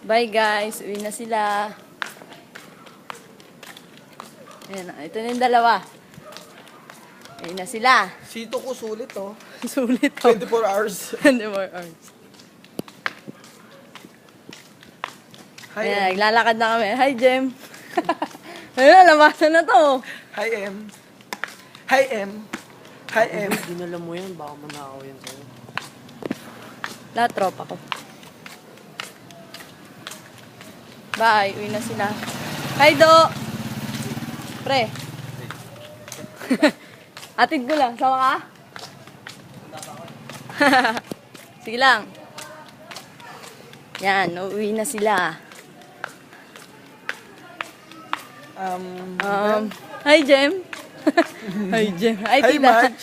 Bye guys, uwi na sila. Ayan, ito na yung dalawa. Uwi na sila. Sito ko sulit oh. Sulit to. 24 hours. 24 hours. Hi, Ayan, M. naglalakad na kami. Hi, Jem. Ayun, labasan na to. Hi, M. Hi, M. Hi, M. Dinala mo yan, baka manakaw yan sa'yo. Lahat tropa ko. Bye, uwi na sila. Hi, Do! Pre. Atid ko lang. Sama ka? Sige lang. Yan, uuwi na sila. Um, Um, hi, Jem. hi, Jem. Hi, Hi. Marge.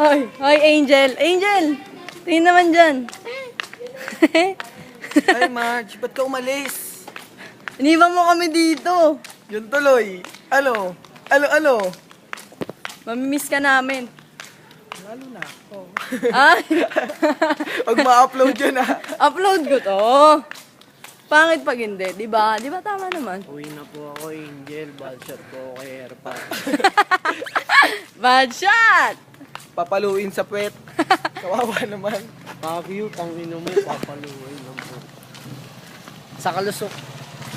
Hi, hi, Angel. Angel! Tingin naman dyan. Hi, Marge. Ba't ka umalis? Iniwan mo kami dito. Yun tuloy. Ano? Ano, ano? Mamimiss ka namin. Lalo na ako. Ay, Pag ma-upload yun ah. upload ko to. Pangit pag hindi, di ba? Di ba tama naman? Uwi na po ako, Angel. Bad shot po ako kay Erpa. Bad shot! Papaluin sa puwet. Kawawa naman. Paview, tang ino mo, papaluin lang po. Sa kalusok,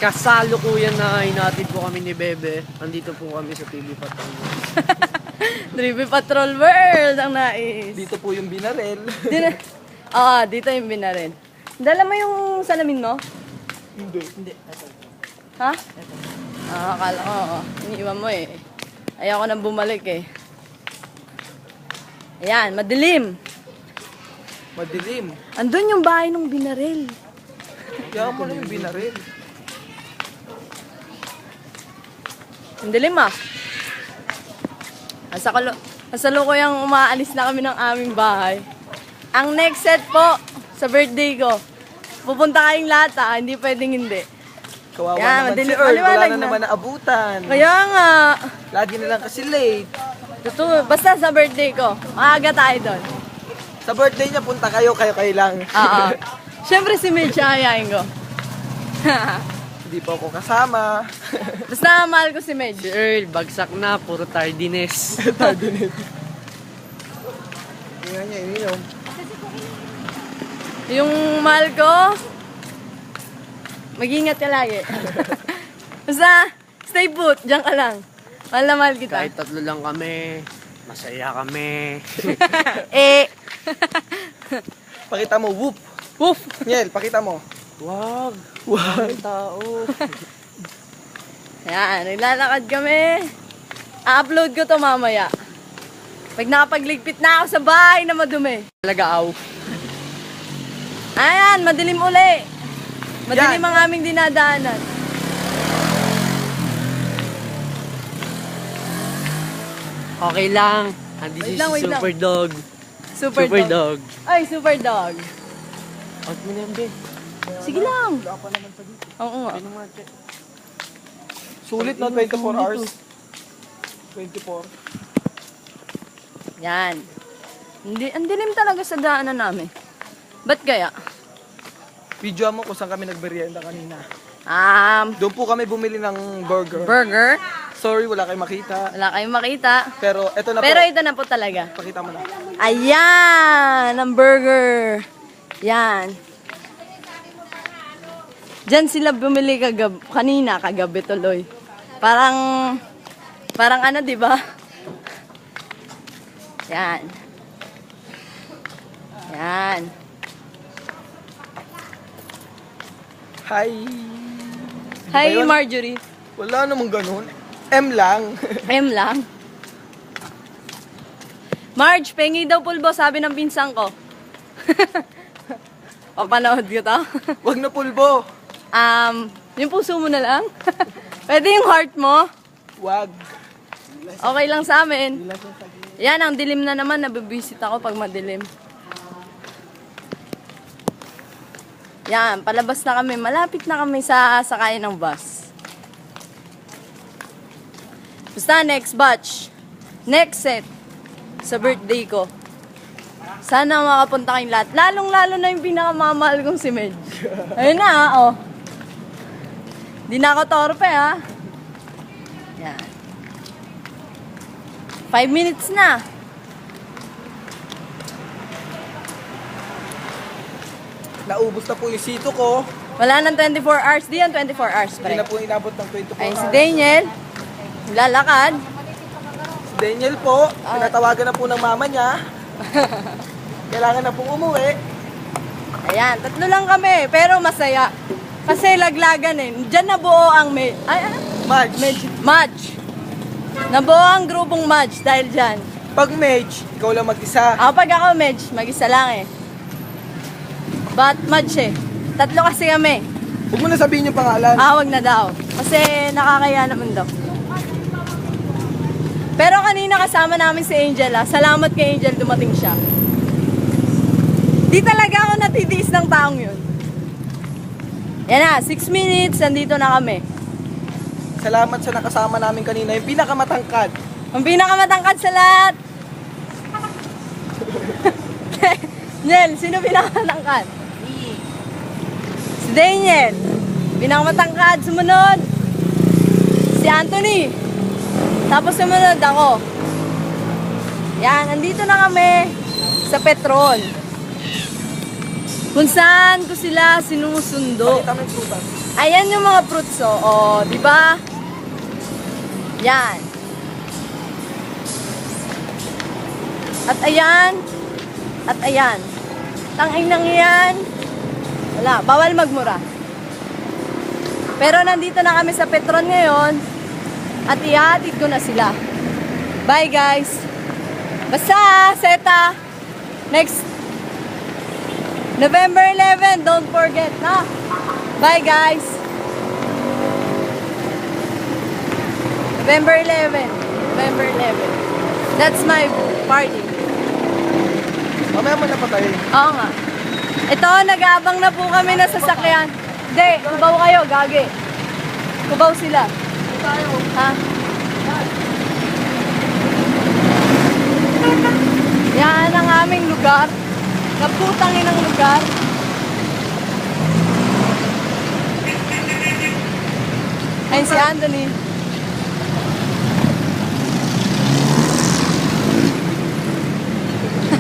kasalukuyan na hinatid po kami ni Bebe. Andito po kami sa TV Patango. Drive Patrol World ang nais. Dito po yung binarel. Di na, ah, dito yung binarin. Dala mo yung salamin mo? Hindi. Hindi, Ha? Ah, akala ko, oo. Iniiwan mo eh. Ayoko nang bumalik eh. Ayan, madilim. Madilim. Andun yung bahay ng binaril. Kaya mo na yung binarel. Ang dilim ah. Asa kalo, kasalukuyang umaalis na kami ng aming bahay. Ang next set po, sa birthday ko, pupunta kayong lahat ah, hindi pwedeng hindi. Kawawa Yan, naman madali- si Earl. Wala na na. naman naabutan. Kaya nga, Lagi na lang kasi late. totoo, basta sa birthday ko, maaga tayo doon. Sa birthday niya, punta kayo, kayo-kayo lang. Oo. Siyempre si Mitch ayayin ko. Hindi pa ako kasama. Basta mahal ko si Mitch. Si Earl, bagsak na, puro tardiness. Tardinate. Hindi nga niya ininom. Yung mahal ko, mag-ingat ka lagi. Basta, stay put, diyan ka lang. Mahal na mahal kita. Kahit tatlo lang kami, masaya kami. Eh, Pakita mo, whoop. Woof. Niel, pakita mo. Wag, Wow. tao. Ayan, naglalakad kami. A-upload ko to mamaya. Pag nakapagligpit na ako sa bahay na madumi. Talaga aw. Ayan, madilim uli. Madilim Yan. ang aming dinadaanan. Okay lang. Andito Wait si lang, wait lang. Super Dog. Super, Super dog. Dog. Ay, super dog. Out mo na yan, Ben. Sige lang. Oo nga. Sulit no, 24 hours. 24. Yan. Hindi, ang dilim talaga sa daanan namin. Ba't kaya? Video mo kung saan kami nagmerienda kanina. Um, Doon po kami bumili ng burger. burger. Sorry, wala kayong makita. Wala kayong makita. Pero eto na Pero po. ito na po talaga. Pakita mo na. Ayan! Ang burger. Yan. Diyan sila bumili kagab kanina, kagabi tuloy. Parang, parang ano, di ba? Yan. Yan. Hi. Hi? Marjorie. Wala namang ganun. M lang. M lang. Marge, pengi daw pulbo, sabi ng pinsan ko. o, panood ko to. Wag na pulbo. Um, yung puso mo na lang. Pwede yung heart mo. Wag. Okay lang sa amin. Yan, ang dilim na naman. Nabibisit ako pag madilim. Yan, palabas na kami. Malapit na kami sa sakayan ng bus. Basta next batch. Next set. Sa birthday ko. Sana makapunta kayong lahat. Lalong-lalo na yung pinakamamahal kong si Medj. Ayun na, ah, oh. Di na ako torpe, ha. Yan. Five minutes na. Naubos na po yung sito ko. Wala nang 24 hours. Di yan 24 hours Hindi na po inabot ng 24 Ayun si hours. Daniel. Lalakad. Si Daniel po, pinatawagan na po ng mama niya. Kailangan na pong umuwi. Ayan, tatlo lang kami, pero masaya. Kasi laglagan eh. Diyan nabuo ang me... Ay, ano? Marge, Medj. Madge. Nabuo ang grupong Madge dahil dyan. pag Mage, ikaw lang mag-isa. Ako pag ako, Medj, mag-isa lang eh. But Madge eh. Tatlo kasi kami. Huwag mo na sabihin yung pangalan. Ah, wag na daw. Kasi nakakaya naman daw. Pero kanina kasama namin si Angel ah. Salamat kay Angel dumating siya. Di talaga ako natitiis ng taong yun. Yan na, 6 minutes, nandito na kami. Salamat sa nakasama namin kanina, yung pinakamatangkad. Ang pinakamatangkad sa lahat. Nel, sino pinakamatangkad? Si Daniel. Pinakamatangkad. Sumunod. Si Anthony. Tapos sumunod ako. Yan, andito na kami sa Petron. Kung saan ko sila sinusundo. Ayan yung mga fruits, oh. oh di ba? Yan. At ayan. At ayan. Tanging nang yan. Wala, bawal magmura. Pero nandito na kami sa Petron ngayon. At ihatid ko na sila. Bye guys. Basta, Seta. Next November 11, don't forget, na. Bye, guys. November 11. November 11. That's my party. Mamaya mo na patayin. Oo nga. Ito, nag-aabang na po kami na sasakyan. Hindi, kubaw kayo, gagi. Kubaw sila. Ha? Yan ang aming lugar. Naputangin ang lugar. Ayun si Anthony.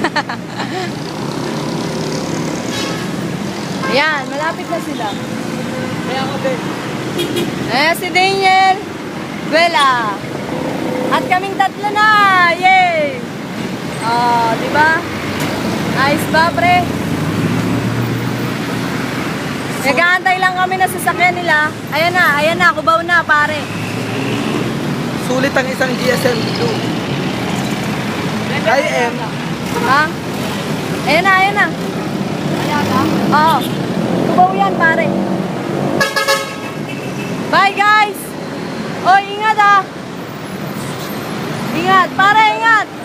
Ayan, malapit na sila. Kaya ako din. Eh, si Daniel. Bella. At kaming tatlo na. Yay! Oh, di ba? Ayos ba, pre? Nag-aantay lang kami na sasakyan nila. Ayan na, ayan na, kubaw na, pare. Sulit ang isang GSM Blue. I am. Ha? Ayan na, ayan na. Oo. Kubaw yan, pare. Bye, guys! Oy, ingat ah! Ingat, pare, ingat!